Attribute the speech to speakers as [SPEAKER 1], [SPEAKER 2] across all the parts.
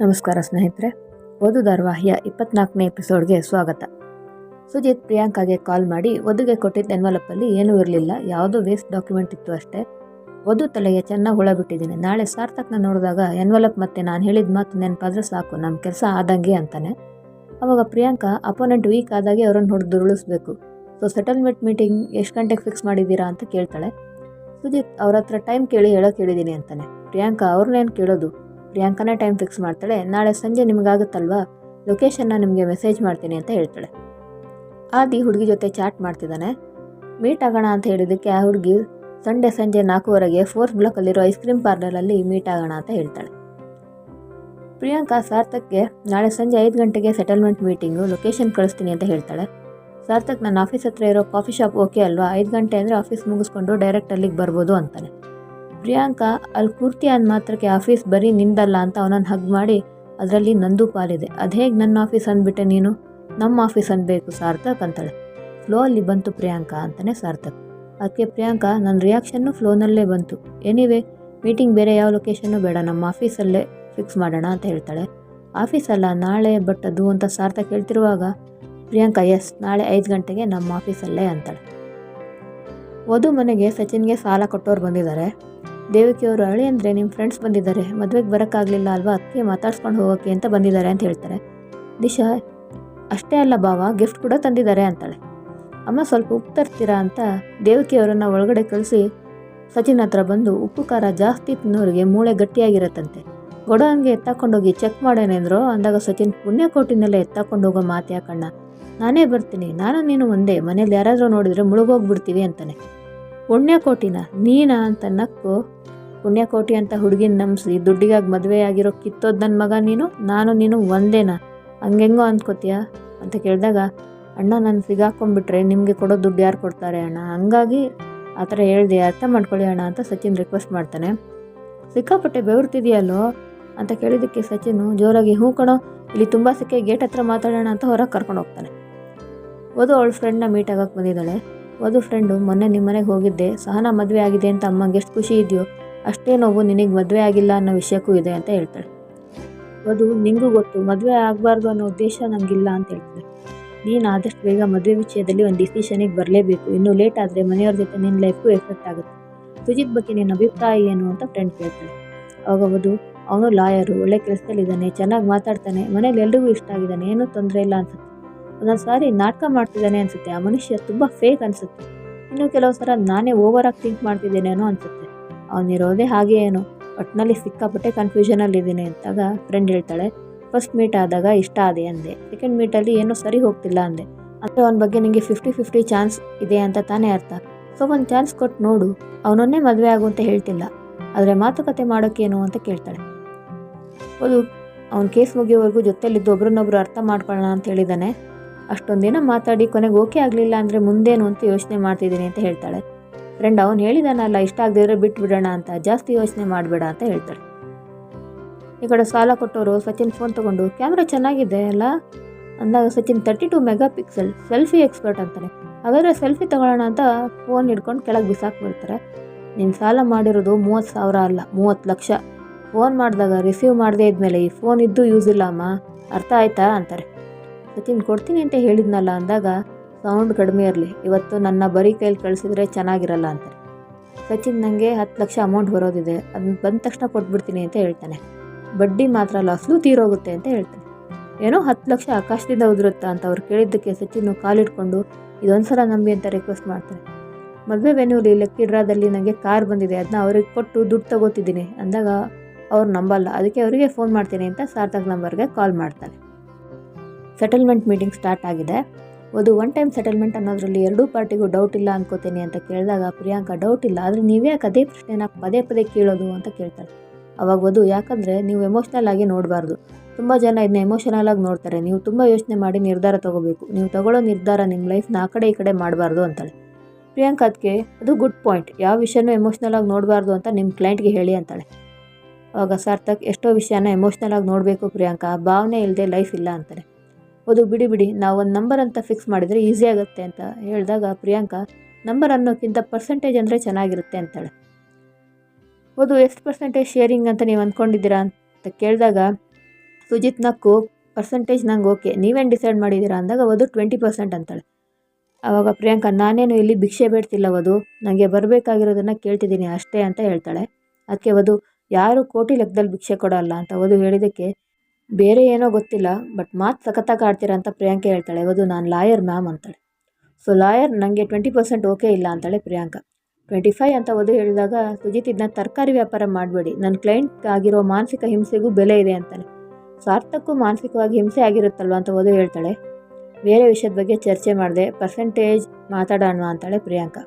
[SPEAKER 1] ನಮಸ್ಕಾರ ಸ್ನೇಹಿತರೆ. ಓದು ಧಾರಾವಾಹಿಯ ಇಪ್ಪತ್ನಾಲ್ಕನೇ ಎಪಿಸೋಡ್ಗೆ ಸ್ವಾಗತ. ಸುಜಿತ್ ಪ್ರಿಯಾಂಕಾಗೆ ಕಾಲ್ ಮಾಡಿ, ವಧುಗೆ ಕೊಟ್ಟಿದ್ದ ಎನ್ವಲಪ್ಪಲ್ಲಿ ಏನೂ ಇರಲಿಲ್ಲ, ಯಾವುದೋ ವೇಸ್ಟ್ ಡಾಕ್ಯುಮೆಂಟ್ ಇತ್ತು ಅಷ್ಟೇ. ವಧು ತಲೆಗೆ ಚೆನ್ನಾಗಿ ಹುಳ ಬಿಟ್ಟಿದ್ದೀನಿ. ನಾಳೆ ಸಾರ್ಥಕ್ನ ನೋಡಿದಾಗ ಎನ್ವಲಪ್ ಮತ್ತೆ ನಾನು ಹೇಳಿದ ಮಾತು ನೆನಪಾದ್ರೆ ಸಾಕು ನಮ್ಮ ಕೆಲಸ ಆದಂಗೆ ಅಂತಾನೆ. ಅವಾಗ ಪ್ರಿಯಾಂಕಾ ಅಪೋನೆಂಟ್ ವೀಕ್ ಆದಾಗೆ ಅವರನ್ನು ಹೊಡೆದು ಉರುಳಿಸ್ಬೇಕು ಸೊ ಸೆಟಲ್ಮೆಂಟ್ ಮೀಟಿಂಗ್ ಎಷ್ಟು ಗಂಟೆಗೆ ಫಿಕ್ಸ್ ಮಾಡಿದ್ದೀರಾ? ಅಂತ ಕೇಳ್ತಾಳೆ. ಸುಜಿತ್ ಅವ್ರ ಹತ್ರ ಟೈಮ್ ಕೇಳಿ ಹೇಳೋಕೆ ಹೇಳಿದ್ದೀನಿ ಅಂತಾನೆ. ಪ್ರಿಯಾಂಕಾ ಅವ್ರನ್ನೇನು ಕೇಳೋದು? ಪ್ರಿಯಾಂಕನೇ ಟೈಮ್ ಫಿಕ್ಸ್ ಮಾಡ್ತಾಳೆ. ನಾಳೆ ಸಂಜೆ ನಿಮಗಾಗುತ್ತಲ್ವಾ? ಲೊಕೇಶನ್ನ ನಿಮಗೆ ಮೆಸೇಜ್ ಮಾಡ್ತೀನಿ ಅಂತ ಹೇಳ್ತಾಳೆ. ಆದಿ ಹುಡುಗಿ ಜೊತೆ ಚಾಟ್ ಮಾಡ್ತಿದ್ದಾನೆ. ಮೀಟ್ ಆಗೋಣ ಅಂತ ಹೇಳಿದ್ದಕ್ಕೆ ಆ ಹುಡುಗಿ ಸಂಡೇ ಸಂಜೆ ನಾಲ್ಕೂವರೆಗೆ ಫೋರ್ತ್ ಬ್ಲಾಕಲ್ಲಿರೋ ಐಸ್ ಕ್ರೀಮ್ ಪಾರ್ಲರಲ್ಲಿ ಮೀಟ್ ಆಗೋಣ ಅಂತ ಹೇಳ್ತಾಳೆ. ಪ್ರಿಯಾಂಕಾ ಸಾರ್ಥಕ್ಗೆ ನಾಳೆ ಸಂಜೆ ಐದು ಗಂಟೆಗೆ ಸೆಟಲ್ಮೆಂಟ್ ಮೀಟಿಂಗು ಲೊಕೇಶನ್ ಕಳಿಸ್ತೀನಿ ಅಂತ ಹೇಳ್ತಾಳೆ. ಸಾರ್ಥಕ್ ನನ್ನ ಆಫೀಸ್ ಹತ್ರ ಇರೋ ಕಾಫಿ ಶಾಪ್ ಓಕೆ ಅಲ್ವಾ? ಐದು ಗಂಟೆ ಅಂದರೆ ಆಫೀಸ್ ಮುಗಿಸ್ಕೊಂಡು ಡೈರೆಕ್ಟ್ ಅಲ್ಲಿಗೆ ಬರ್ಬೋದು ಅಂತಾನೆ. ಪ್ರಿಯಾಂಕಾ ಅಲ್ಲಿ ಕೂರ್ತಿ ಅಂದ ಮಾತ್ರಕ್ಕೆ ಆಫೀಸ್ ಬರೀ ನಿಂದಲ್ಲ ಅಂತ ಅವನನ್ನು ಹಗ್ ಮಾಡಿ ಅದರಲ್ಲಿ ನಂದು ಪಾಲಿದೆ. ಅದು ಹೇಗೆ ನನ್ನ ಆಫೀಸ್ ಅಂದ್ಬಿಟ್ಟೆ ನೀನು? ನಮ್ಮ ಆಫೀಸ್ ಅನ್ಬೇಕು ಸಾರ್ಥಕ್ ಅಂತಾಳೆ. ಫ್ಲೋ ಅಲ್ಲಿ ಬಂತು ಪ್ರಿಯಾಂಕಾ ಅಂತಲೇ ಸಾರ್ಥಕ್. ಅದಕ್ಕೆ ಪ್ರಿಯಾಂಕಾ ನನ್ನ ರಿಯಾಕ್ಷನ್ನು ಫ್ಲೋನಲ್ಲೇ ಬಂತು. ಎನಿವೇ, ಮೀಟಿಂಗ್ ಬೇರೆ ಯಾವ ಲೊಕೇಶನ್ನು ಬೇಡ ನಮ್ಮ ಆಫೀಸಲ್ಲೇ ಫಿಕ್ಸ್ ಮಾಡೋಣ ಅಂತ ಹೇಳ್ತಾಳೆ. ಆಫೀಸಲ್ಲ ನಾಳೆ ಬಟ್ ಅಂತ ಸಾರ್ಥಕ್ ಹೇಳ್ತಿರುವಾಗ ಪ್ರಿಯಾಂಕಾ, ಎಸ್, ನಾಳೆ ಐದು ಗಂಟೆಗೆ ನಮ್ಮ ಆಫೀಸಲ್ಲೇ ಅಂತಾಳೆ. ವಧು ಮನೆಗೆ ಸಚಿನ್ಗೆ ಸಾಲ ಕೊಟ್ಟವ್ರು ಬಂದಿದ್ದಾರೆ. ದೇವಕಿ ಅವರು ಅಳಿ ಅಂದರೆ ನಿಮ್ಮ ಫ್ರೆಂಡ್ಸ್ ಬಂದಿದ್ದಾರೆ. ಮದುವೆಗೆ ಬರೋಕ್ಕಾಗಲಿಲ್ಲ ಅಲ್ವಾ? ಅದಕ್ಕೆ ಮಾತಾಡ್ಸ್ಕೊಂಡು ಹೋಗೋಕ್ಕೆ ಅಂತ ಬಂದಿದ್ದಾರೆ ಅಂತ ಹೇಳ್ತಾರೆ. ದಿಶಾ, ಅಷ್ಟೇ ಅಲ್ಲ ಬಾವ ಗಿಫ್ಟ್ ಕೂಡ ತಂದಿದ್ದಾರೆ ಅಂತಾಳೆ. ಅಮ್ಮ ಸ್ವಲ್ಪ ಉಪ್ಪು ತರ್ತೀರಾ ಅಂತ ದೇವಕಿ ಅವರನ್ನು ಒಳಗಡೆ ಕಳಿಸಿ ಸಚಿನ್ ಹತ್ರ ಬಂದು ಉಪ್ಪು ಖಾರ ಜಾಸ್ತಿ ತಿನ್ನೋರಿಗೆ ಮೂಳೆ ಗಟ್ಟಿಯಾಗಿರತ್ತಂತೆ. ಗೊಡವನ್ಗೆ ಎತ್ತಾಕೊಂಡೋಗಿ ಚೆಕ್ ಮಾಡೋಣೇಂದ್ರು ಅಂದಾಗ ಸಚಿನ್ ಪುಣ್ಯಕೋಟಿನಲ್ಲೇ ಎತ್ತಾಕೊಂಡು ಹೋಗೋ ಮಾತು ಯಾಕಣ್ಣ? ನಾನೇ ಬರ್ತೀನಿ, ನಾನು ನೀನು ಒಂದೇ, ಮನೇಲಿ ಯಾರಾದರೂ ನೋಡಿದರೆ ಮುಳುಗೋಗ್ಬಿಡ್ತೀವಿ ಅಂತಾನೆ. ಪುಣ್ಯಕೋಟಿನ ನೀನಾ ಅಂತ ನಕ್ಕು ಪುಣ್ಯಕೋಟಿ ಅಂತ ಹುಡುಗಿನ ನಂಬಿಸಿ, ದುಡ್ಡಿಗಾಗಿ ಮದುವೆ ಆಗಿರೋ ಕಿತ್ತೋದ್ ನನ್ನ ಮಗ ನೀನು, ನಾನು ನೀನು ಒಂದೇನಾ? ಹಂಗೆಂಗೋ ಅಂದ್ಕೋತೀಯಾ? ಅಂತ ಕೇಳಿದಾಗ, ಅಣ್ಣ, ನಾನು ಸಿಗಾಕೊಂಡ್ಬಿಟ್ರೆ ನಿಮಗೆ ಕೊಡೋ ದುಡ್ಡು ಯಾರು ಕೊಡ್ತಾರೆ ಅಣ್ಣ? ಹಂಗಾಗಿ ಆ ಥರ ಹೇಳಿದೆ, ಅರ್ಥ ಮಾಡ್ಕೊಳ್ಳಿ ಅಣ್ಣ, ಅಂತ ಸಚಿನ್ ರಿಕ್ವೆಸ್ಟ್ ಮಾಡ್ತಾನೆ. ಸಿಕ್ಕಾಪಟ್ಟೆ ಬೆವರ್ತಿದೆಯಲ್ಲೋ? ಅಂತ ಕೇಳಿದ್ದಕ್ಕೆ ಸಚಿನ್, ಜೋರಾಗಿ ಹೂ ಕಣೋ, ಇಲ್ಲಿ ತುಂಬ ಸಿಕ್ಕೆ, ಗೇಟ್ ಹತ್ರ ಮಾತಾಡೋಣ ಅಂತ ಹೊರಗೆ ಕರ್ಕೊಂಡು ಹೋಗ್ತಾನೆ. ವಧು ಅವಳ ಫ್ರೆಂಡ್ನ ಮೀಟ್ ಆಗಕ್ಕೆ ಬಂದಿದ್ದಾಳೆ. ವಧು ಫ್ರೆಂಡು ಮೊನ್ನೆ ನಿಮ್ಮ ಮನೆಗೆ ಹೋಗಿದ್ದೆ, ಸಹನ ಮದುವೆ ಆಗಿದೆ ಅಂತ ಅಮ್ಮಂಗೆ ಎಷ್ಟು ಖುಷಿ ಇದೆಯೋ? ಅಷ್ಟೇ ನೋವು ನಿನಗೆ ಮದುವೆ ಆಗಿಲ್ಲ ಅನ್ನೋ ವಿಷಯಕ್ಕೂ ಇದೆ ಅಂತ ಹೇಳ್ತಾಳೆ. ಅದು ನಿಂಗೂ ಗೊತ್ತು, ಮದುವೆ ಆಗಬಾರ್ದು ಅನ್ನೋ ಉದ್ದೇಶ ನನಗಿಲ್ಲ ಅಂತ ಹೇಳ್ತಾಳೆ. ನೀನು ಆದಷ್ಟು ಬೇಗ ಮದುವೆ ವಿಷಯದಲ್ಲಿ ಒಂದು ಡಿಸಿಷನಿಗೆ ಬರಲೇಬೇಕು. ಇನ್ನೂ ಲೇಟ್ ಆದರೆ ಮನೆಯವ್ರ ಜೊತೆ ನಿನ್ನ ಲೈಫ್ಗೂ ಎಫೆಕ್ಟ್ ಆಗುತ್ತೆ. ಸುಜಿತ್ ಬಗ್ಗೆ ನಿನ್ನ ಅಭಿಪ್ರಾಯ ಏನು ಅಂತ ಫ್ರೆಂಡ್ ಕೇಳ್ತಾಳೆ. ಅವಾಗ ವಧು, ಅವನು ಲಾಯರು ಒಳ್ಳೆ ಕೆಲಸದಲ್ಲಿದ್ದಾನೆ ಚೆನ್ನಾಗಿ ಮಾತಾಡ್ತಾನೆ, ಮನೇಲಿ ಎಲ್ರಿಗೂ ಇಷ್ಟ ಆಗಿದ್ದಾನೆ, ಏನೂ ತೊಂದರೆ ಇಲ್ಲ ಅನ್ಸುತ್ತೆ. ಒಂದೊಂದು ಸಾರಿ ನಾಟಕ ಮಾಡ್ತಿದ್ದಾನೆ ಅನ್ಸುತ್ತೆ, ಆ ಮನುಷ್ಯ ತುಂಬ ಫೇಕ್ ಅನಿಸುತ್ತೆ. ಇನ್ನು ಕೆಲವು ಸಲ ನಾನೇ ಓವರಾಗಿ ಥಿಂಕ್ ಮಾಡ್ತಿದ್ದೇನೇನೋ ಅನ್ಸುತ್ತೆ. ಅವನಿರೋದೇ ಹಾಗೆ ಏನು? ಒಟ್ಟಿನಲ್ಲಿ ಸಿಕ್ಕಾಪಟ್ಟೆ ಕನ್ಫ್ಯೂಷನಲ್ಲಿದ್ದೀನಿ ಅಂತಾಗ ಫ್ರೆಂಡ್ ಹೇಳ್ತಾಳೆ ಫಸ್ಟ್ ಮೀಟ್ ಆದಾಗ ಇಷ್ಟ ಅದೇ. ಅಂದೆ ಸೆಕೆಂಡ್ ಮೀಟಲ್ಲಿ ಏನೂ ಸರಿ ಹೋಗ್ತಿಲ್ಲ, ಅಂದೆ. ಅಂದರೆ ಅವನ ಬಗ್ಗೆ ನಿಮಗೆ ಫಿಫ್ಟಿ ಫಿಫ್ಟಿ ಚಾನ್ಸ್ ಇದೆ ಅಂತ ತಾನೇ ಅರ್ಥ. ಸೊ ಒಂದು ಚಾನ್ಸ್ ಕೊಟ್ಟು ನೋಡು, ಅವನನ್ನೇ ಮದುವೆ ಆಗು ಅಂತ ಹೇಳ್ತಿಲ್ಲ. ಆದರೆ ಮಾತುಕತೆ ಮಾಡೋಕ್ಕೇನು ಅಂತ ಕೇಳ್ತಾಳೆ. ಹೌದು, ಅವ್ನ ಕೇಸ್ ಮುಗಿಯೋವರೆಗೂ ಜೊತೆಲಿದ್ದು ಒಬ್ರನ್ನೊಬ್ರು ಅರ್ಥ ಮಾಡ್ಕೊಳ್ಳೋಣ ಅಂತ ಹೇಳಿದ್ದಾನೆ ಅಷ್ಟೊಂದು ದಿನ ಮಾತಾಡಿ ಕೊನೆಗೆ ಓಕೆ ಆಗಲಿಲ್ಲ ಅಂದರೆ ಮುಂದೇನು ಅಂತ ಯೋಚನೆ ಮಾಡ್ತಿದ್ದೀನಿ ಅಂತ ಹೇಳ್ತಾಳೆ. ಫ್ರೆಂಡ್ ಅವನು ಹೇಳಿದಾನಲ್ಲ ಇಷ್ಟ ಆಗದಿದ್ರೆ ಬಿಟ್ಟು ಬಿಡೋಣ ಅಂತ, ಜಾಸ್ತಿ ಯೋಚನೆ ಮಾಡಬೇಡ ಅಂತ ಹೇಳ್ತಾಳೆ. ಈ ಕಡೆ ಸಾಲ ಕೊಟ್ಟವರು ಸಚಿನ್ ಫೋನ್ ತೊಗೊಂಡು ಕ್ಯಾಮ್ರಾ ಚೆನ್ನಾಗಿದೆ ಅಲ್ಲ? ಅಂದಾಗ Sachin thirty two megapixel selfie expert ಅಂತಾನೆ. ಹಾಗಾದರೆ ಸೆಲ್ಫಿ ತೊಗೊಳ್ಳೋಣ ಅಂತ ಫೋನ್ ಹಿಡ್ಕೊಂಡು ಕೆಳಗೆ ಬಿಸಾಕ್ಬಿಡ್ತಾರೆ ನೀನು ಸಾಲ ಮಾಡಿರೋದು ಮೂವತ್ತು ಸಾವಿರ ಅಲ್ಲ, ಮೂವತ್ತು ಲಕ್ಷ. ಫೋನ್ ಮಾಡಿದಾಗ ರಿಸೀವ್ ಮಾಡದೇ ಇದ್ಮೇಲೆ ಈ ಫೋನ್ ಇದ್ದು ಯೂಸ್ ಇಲ್ಲ ಅಮ್ಮ, ಅರ್ಥ ಆಯ್ತಾ? ಅಂತಾರೆ. ಸಚಿನ್, ಕೊಡ್ತೀನಿ ಅಂತ ಹೇಳಿದ್ನಲ್ಲ ಅಂದಾಗ ಸೌಂಡ್ ಕಡಿಮೆ ಇರಲಿ. ಇವತ್ತು ನನ್ನ ಬರೀ ಕೈಲಿ ಕಳಿಸಿದ್ರೆ ಚೆನ್ನಾಗಿರಲ್ಲ ಅಂತಾರೆ. ಸಚಿನ್ ನನಗೆ ಹತ್ತು ಲಕ್ಷ ಅಮೌಂಟ್ ಬರೋದಿದೆ. ಅದನ್ನ ಬಂದ ತಕ್ಷಣ ಕೊಟ್ಬಿಡ್ತೀನಿ ಅಂತ ಹೇಳ್ತಾನೆ. ಬಡ್ಡಿ ಮಾತ್ರ ಲಾಸ್ಲು ತೀರೋಗುತ್ತೆ ಅಂತ ಹೇಳ್ತಾನೆ. ಏನೋ ಹತ್ತು ಲಕ್ಷ ಆಕಾಶದಿಂದ ಉದುರುತ್ತಾ ಅಂತ ಅವ್ರು ಕೇಳಿದ್ದಕ್ಕೆ ಸಚಿನ್ ಕಾಲಿಟ್ಕೊಂಡು ಇದೊಂದ್ಸಲ ನಂಬಿ ಅಂತ ರಿಕ್ವೆಸ್ಟ್ ಮಾಡ್ತಾರೆ. ಮದುವೆ ವೆನ್ಯೂಲಿ ಲೆಕ್ಕಿಡ್ರಾದಲ್ಲಿ ನನಗೆ ಕಾರ್ ಬಂದಿದೆ. ಅದನ್ನ ಅವ್ರಿಗೆ ಕೊಟ್ಟು ದುಡ್ಡು ತಗೋತಿದ್ದೀನಿ. ಅಂದಾಗ ಅವ್ರು ನಂಬಲ್ಲ. ಅದಕ್ಕೆ ಅವರಿಗೆ ಫೋನ್ ಮಾಡ್ತೀನಿ ಅಂತ ಸಾರ್ಥಕ್ ನಂಬರ್ಗೆ ಕಾಲ್ ಮಾಡ್ತಾನೆ. ಸೆಟಲ್ಮೆಂಟ್ ಮೀಟಿಂಗ್ ಸ್ಟಾರ್ಟ್ ಆಗಿದೆ. ಒಂದು ಒನ್ ಟೈಮ್ ಸೆಟಲ್ಮೆಂಟ್ ಅನ್ನೋದ್ರಲ್ಲಿ ಎರಡೂ ಪಾರ್ಟಿಗೂ ಡೌಟ್ ಇಲ್ಲ ಅನ್ಕೋತೀನಿ ಅಂತ ಕೇಳಿದಾಗ, ಪ್ರಿಯಾಂಕಾ ಡೌಟ್ ಇಲ್ಲ. ಆದರೆ ನೀವೇ ಯಾಕೆ ಅದೇ ಪ್ರಶ್ನೆನ ಪದೇ ಪದೇ ಕೇಳೋದು ಅಂತ ಕೇಳ್ತಾರೆ. ಅವಾಗ ವಧು, ಯಾಕಂದರೆ ನೀವು ಎಮೋಷ್ನಲ್ ಆಗಿ ನೋಡಬಾರ್ದು. ತುಂಬ ಜನ ಇದನ್ನ ಎಮೋಷನಲ್ ಆಗಿ ನೋಡ್ತಾರೆ. ನೀವು ತುಂಬ ಯೋಚನೆ ಮಾಡಿ ನಿರ್ಧಾರ ತಗೋಬೇಕು. ನೀವು ತಗೊಳ್ಳೋ ನಿರ್ಧಾರ ನಿಮ್ಮ ಲೈಫ್ನ ಆ ಕಡೆ ಈ ಕಡೆ ಮಾಡಬಾರ್ದು, ಅಂತಾಳೆ. ಪ್ರಿಯಾಂಕಾ ಅದಕ್ಕೆ ಅದು ಗುಡ್ ಪಾಯಿಂಟ್ ಯಾವ ವಿಷಯನೂ ಎಮೋಷ್ನಲ್ ಆಗಿ ನೋಡಬಾರ್ದು ಅಂತ ನಿಮ್ಮ ಕ್ಲೈಂಟ್ಗೆ ಹೇಳಿ, ಅಂತಾಳೆ. ಅವಾಗ ಸಾರ್ಥಕ್, ಎಷ್ಟೋ ವಿಷಯನ ಎಮೋಷ್ನಲ್ ಆಗಿ ನೋಡಬೇಕು ಪ್ರಿಯಾಂಕಾ. ಭಾವನೆ ಇಲ್ಲದೆ ಲೈಫ್ ಇಲ್ಲ ಅಂತಾರೆ ಅದು ಬಿಡಿ ಬಿಡಿ, ನಾವು ಒಂದು ನಂಬರ್ ಅಂತ ಫಿಕ್ಸ್ ಮಾಡಿದರೆ ಈಸಿ ಆಗುತ್ತೆ ಅಂತ ಹೇಳಿದಾಗ ಪ್ರಿಯಾಂಕಾ ನಂಬರ್ ಅನ್ನೋಕ್ಕಿಂತ ಪರ್ಸೆಂಟೇಜ್ ಅಂದರೆ ಚೆನ್ನಾಗಿರುತ್ತೆ ಅಂತಾಳೆ. ಅದು ಎಷ್ಟು ಪರ್ಸೆಂಟೇಜ್ ಶೇರಿಂಗ್ ಅಂತ ನೀವು ಅಂದ್ಕೊಂಡಿದ್ದೀರಾ ಅಂತ ಕೇಳಿದಾಗ, ಸುಜಿತ್ ನಕ್ಕು ಪರ್ಸೆಂಟೇಜ್ ನಂಗೆ ಓಕೆ ನೀವೇನು ಡಿಸೈಡ್ ಮಾಡಿದ್ದೀರಾ? ಅಂದಾಗ, ಅದು ಟ್ವೆಂಟಿ ಪರ್ಸೆಂಟ್ ಅಂತಾಳೆ. ಆವಾಗ ಪ್ರಿಯಾಂಕಾ, ನಾನೇನು ಇಲ್ಲಿ ಭಿಕ್ಷೆ ಬೇಡ್ತಿಲ್ಲ ವಧು ನನಗೆ ಬರಬೇಕಾಗಿರೋದನ್ನು ಕೇಳ್ತಿದ್ದೀನಿ ಅಷ್ಟೇ ಅಂತ ಹೇಳ್ತಾಳೆ. ಅದಕ್ಕೆ, ವಧು, ಯಾರು ಕೋಟಿ ಲೆಕ್ಕದಲ್ಲಿ ಭಿಕ್ಷೆ ಕೊಡೋಲ್ಲ ಅಂತ ವಧು ಹೇಳಿದ್ದಕ್ಕೆ ಬೇರೆ ಏನೋ ಗೊತ್ತಿಲ್ಲ ಬಟ್ ಮಾತು ಸಖತ್ತಾಗಿ ಆಡ್ತೀರ ಅಂತ ಪ್ರಿಯಾಂಕ ಹೇಳ್ತಾಳೆ. ವಧು ನಾನು ಲಾಯರ್, ಮ್ಯಾಮ್, ಅಂತಾಳೆ. ಸೊ ಲಾಯರ್ ನನಗೆ ಟ್ವೆಂಟಿ ಪರ್ಸೆಂಟ್ ಓಕೆ ಇಲ್ಲ, ಅಂತಾಳೆ ಪ್ರಿಯಾಂಕ. ಟ್ವೆಂಟಿ ಫೈವ್ ಅಂತ ವಧು ಹೇಳಿದಾಗ, ಸುಜಿತ್ ಇದನ್ನ ತರಕಾರಿ ವ್ಯಾಪಾರ ಮಾಡಬೇಡಿ. ನನ್ನ ಕ್ಲೈಂಟ್ ಆಗಿರೋ ಮಾನಸಿಕ ಹಿಂಸೆಗೂ ಬೆಲೆ ಇದೆ ಅಂತಾನೆ ಸಾರ್ಥಕ್ಕೂ ಮಾನಸಿಕವಾಗಿ ಹಿಂಸೆ ಆಗಿರುತ್ತಲ್ವ, ಅಂತ ವಧು ಹೇಳ್ತಾಳೆ. ಬೇರೆ ವಿಷಯದ ಬಗ್ಗೆ ಚರ್ಚೆ ಮಾಡಿದೆ ಪರ್ಸೆಂಟೇಜ್ ಮಾತಾಡೋಣ, ಅಂತಾಳೆ ಪ್ರಿಯಾಂಕಾ.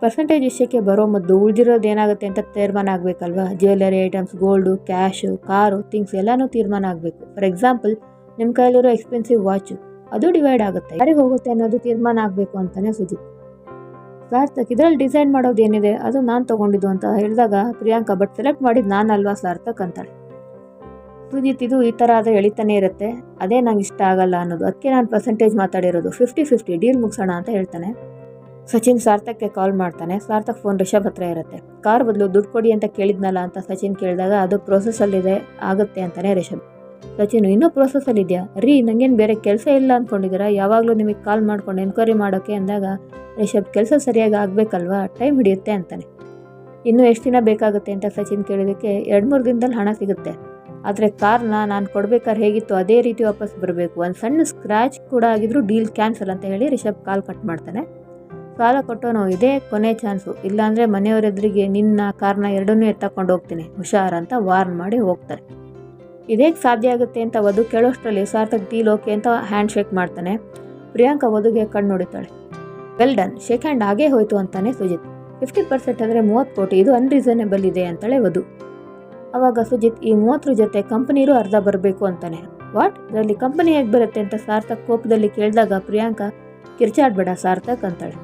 [SPEAKER 1] ಪರ್ಸೆಂಟೇಜ್ ವಿಷಯಕ್ಕೆ ಬರೋ ಮದ್ದು ಉಳಿದಿರೋದು ಏನಾಗುತ್ತೆ ಅಂತ ತೀರ್ಮಾನ ಆಗಬೇಕಲ್ವಾ? Jewellery items gold cash car things ಎಲ್ಲನೂ ತೀರ್ಮಾನ ಆಗಬೇಕು. ಫಾರ್ ಎಕ್ಸಾಂಪಲ್ ನಿಮ್ಮ ಕೈಯಲ್ಲಿರೋ ಎಕ್ಸ್ಪೆನ್ಸಿವ್ ವಾಚು ಅದು ಡಿವೈಡ್ ಆಗುತ್ತೆ. ಯಾರಿಗೆ ಹೋಗುತ್ತೆ ಅನ್ನೋದು ತೀರ್ಮಾನ ಆಗಬೇಕು ಅಂತಲೇ ಸುಜಿತ್. ಸಾರ್ಥಕ್, ಇದರಲ್ಲಿ ಡಿಸೈಡ್ ಮಾಡೋದು ಏನಿದೆ? ಅದು ನಾನು ತೊಗೊಂಡಿದ್ದು ಅಂತ ಹೇಳಿದಾಗ ಪ್ರಿಯಾಂಕಾ ಬಟ್ ಸೆಲೆಕ್ಟ್ ಮಾಡಿದ್ದು ನಾನಲ್ವಾ ಸಾರ್ಥಕ್ ಅಂತಾಳೆ. ಸುಜಿತ್, ಇದು ಈ ಥರ ಆದರೆ ಎಳಿತಾನೆ ಇರುತ್ತೆ. ಅದೇ ನಂಗೆ ಇಷ್ಟ ಆಗಲ್ಲ ಅನ್ನೋದು. ಅದಕ್ಕೆ ನಾನು ಪರ್ಸೆಂಟೇಜ್ ಮಾತಾಡಿರೋದು. ಫಿಫ್ಟಿ ಫಿಫ್ಟಿ ಡೀಲ್ ಮುಗಿಸೋಣ ಅಂತ ಹೇಳ್ತಾನೆ. ಸಚಿನ್ ಸಾರ್ಥಕ್ಗೆ ಕಾಲ್ ಮಾಡ್ತಾನೆ. ಸಾರ್ಥಕ್ ಫೋನ್ ರಿಷಬ್ ಹತ್ರ ಇರುತ್ತೆ. ಕಾರ್ ಬದಲು ದುಡ್ಡು ಕೊಡಿ ಅಂತ ಕೇಳಿದ್ನಲ್ಲ ಅಂತ ಸಚಿನ್ ಕೇಳಿದಾಗ ಅದು ಪ್ರೋಸೆಸಲ್ಲಿದೆ ಆಗುತ್ತೆ ಅಂತಾನೆ ರಿಷಬ್. ಸಚಿನ್, ಇನ್ನೂ ಪ್ರೋಸೆಸ್ಸಲ್ಲಿದೆಯಾ ರೀ, ನಂಗೇನು ಬೇರೆ ಕೆಲಸ ಇಲ್ಲ ಅಂದ್ಕೊಂಡಿದ್ದೀರಾ ಯಾವಾಗಲೂ ನಿಮಗೆ ಕಾಲ್ ಮಾಡ್ಕೊಂಡು ಎನ್ಕ್ವೈರಿ ಮಾಡೋಕ್ಕೆ ಅಂದಾಗ, ರಿಷಬ್, ಕೆಲಸ ಸರಿಯಾಗಿ ಆಗಬೇಕಲ್ವಾ? ಟೈಮ್ ಹಿಡಿಯುತ್ತೆ ಅಂತಾನೆ. ಇನ್ನೂ ಎಷ್ಟು ದಿನ ಬೇಕಾಗುತ್ತೆ? ಅಂತ ಸಚಿನ್ ಕೇಳಿದ್ದಕ್ಕೆ ಎರಡು ಮೂರು ದಿನದಲ್ಲಿ ಹಣ ಸಿಗುತ್ತೆ. ಆದರೆ ಕಾರ್ನ ನಾನು ಕೊಡಬೇಕಾದ್ರೆ ಹೇಗಿತ್ತು? ಅದೇ ರೀತಿ ವಾಪಸ್ ಬರಬೇಕು. ಒಂದು ಸಣ್ಣ ಸ್ಕ್ರ್ಯಾಚ್ ಕೂಡ ಆಗಿದ್ರು ಡೀಲ್ ಕ್ಯಾನ್ಸಲ್ ಅಂತ ಹೇಳಿ ರಿಷಬ್ ಕಾಲ್ ಕಟ್ ಮಾಡ್ತಾನೆ. ಸಾಲ ಕೊಟ್ಟೋನು ಇದೇ, ಕೊನೆ ಚಾನ್ಸು. ಇಲ್ಲಾಂದರೆ ಮನೆಯವರೆದುರಿಗೆ ನಿನ್ನ ಕಾರ್ನ ಎರಡನ್ನೂ ಎತ್ತಕೊಂಡು ಹೋಗ್ತೀನಿ. ಹುಷಾರ್ ಅಂತ ವಾರ್ನ್ ಮಾಡಿ ಹೋಗ್ತಾರೆ. ಇದೇಗೆ ಸಾಧ್ಯ ಆಗುತ್ತೆ ಅಂತ ವಧು ಕೇಳೋಷ್ಟರಲ್ಲಿ ಸಾರ್ಥಕ್ ಡೀಲ್ ಓಕೆ ಅಂತ ಹ್ಯಾಂಡ್ ಶೇಕ್ ಮಾಡ್ತಾನೆ. ಪ್ರಿಯಾಂಕಾ ವಧುಗೆ ಕಣ್ಣು ನೋಡುತ್ತಾಳೆ ವೆಲ್ ಡನ್. ಶೇಕ್ ಹ್ಯಾಂಡ್ ಆಗೇ ಹೋಯ್ತು ಅಂತಾನೆ ಸುಜಿತ್. ಫಿಫ್ಟಿ ಪರ್ಸೆಂಟ್ ಅಂದರೆ ಮೂವತ್ತು ಕೋಟಿ, ಇದು ಅನ್ರೀಸನೇಬಲ್ ಇದೆ ಅಂತಾಳೆ ವಧು. ಅವಾಗ ಸುಜಿತ್, ಈ ಮೂವತ್ತರ ಜೊತೆ ಕಂಪನಿರೂ ಅರ್ಧ ಬರಬೇಕು ಅಂತಾನೆ. ವಾಟ್? ಇದರಲ್ಲಿ ಕಂಪನಿ ಹೇಗೆ ಬರುತ್ತೆ ಅಂತ ಸಾರ್ಥಕ್ ಕೋಪದಲ್ಲಿ ಕೇಳಿದಾಗ ಪ್ರಿಯಾಂಕಾ, ಕಿರ್ಚಾಡ್ಬೇಡ ಸಾರ್ಥಕ್ ಅಂತಾಳೆ.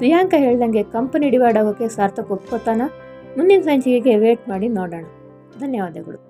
[SPEAKER 1] ಪ್ರಿಯಾಂಕಾ ಹೇಳ್ದಂಗೆ ಕಂಪನಿ ಡಿವೈಡ್ ಆಗೋಕ್ಕೆ ಸಾರ್ಥಕ್ ಒಪ್ಕೋತಾನ? ಮುಂದಿನ ಸಂಚಿಕೆಗೆ ವೇಟ್ ಮಾಡಿ ನೋಡೋಣ. ಧನ್ಯವಾದಗಳು.